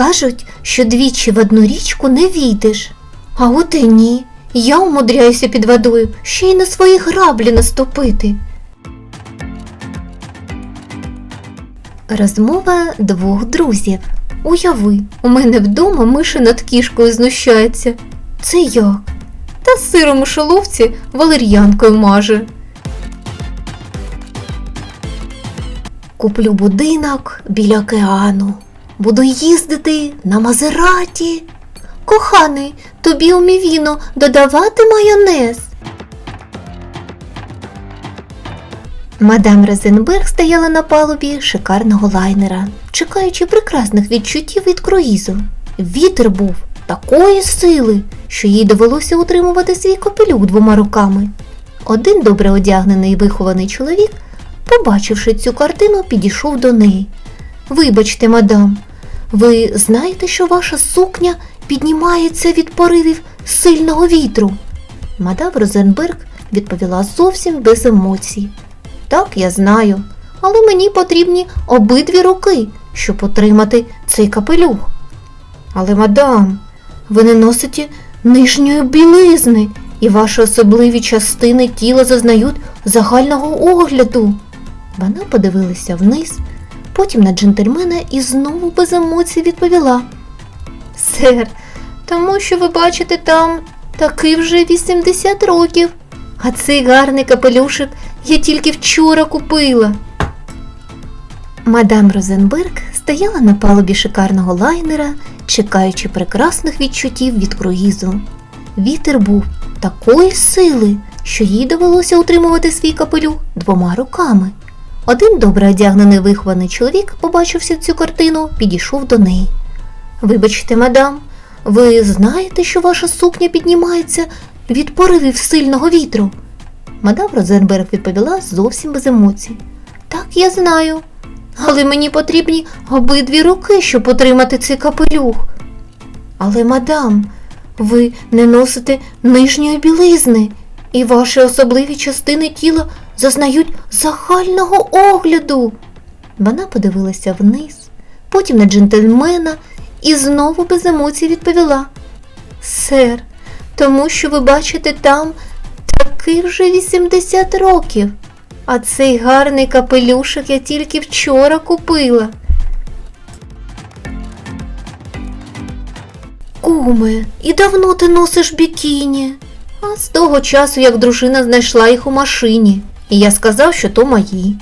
Кажуть, що двічі в одну річку не війдеш. А от і ні. Я умудряюся під водою ще й на свої граблі наступити. Розмова двох друзів. Уяви, у мене вдома миша над кішкою знущається. Це як? Та сиром у шоловці валер'янкою маже. Куплю будинок біля океану. Буду їздити на Мазераті. Коханий, тобі у мівіно додавати майонез. Мадам Розенберг стояла на палубі шикарного лайнера, чекаючи прекрасних відчуттів від круїзу. Вітер був такої сили, що їй довелося утримувати свій капелюх двома руками. Один добре одягнений і вихований чоловік, побачивши цю картину, підійшов до неї. Вибачте, мадам, ви знаєте, що ваша сукня піднімається від поривів сильного вітру? Мадам Розенберг відповіла зовсім без емоцій. Так, я знаю, але мені потрібні обидві руки, щоб отримати цей капелюх. Але, мадам, ви не носите нижньої білизни, і ваші особливі частини тіла зазнають загального огляду. Вона подивилася вниз, потім на джентльмена і знову без емоцій відповіла. Сер, тому що ви бачите там такий вже 80 років, а цей гарний капелюшик я тільки вчора купила. Мадам Розенберг стояла на палубі шикарного лайнера, чекаючи прекрасних відчуттів від круїзу. Вітер був такої сили, що їй довелося утримувати свій капелюх двома руками. Один добре одягнений вихований чоловік, побачивши цю картину, підійшов до неї. Вибачте, мадам, ви знаєте, що ваша сукня піднімається від поривів сильного вітру? Мадам Розенберг відповіла зовсім без емоцій. Так, я знаю. Але мені потрібні обидві руки, щоб отримати цей капелюх. Але, мадам, ви не носите нижньої білизни, і ваші особливі частини тіла зазнають загального огляду. Вона подивилася вниз, потім на джентльмена і знову без емоцій відповіла. Сер, тому що ви бачите там такий вже 80 років. А цей гарний капелюшок я тільки вчора купила. Куме, і давно ти носиш бікіні? А з того часу, як дружина знайшла їх у машині, і я сказав, що то мої.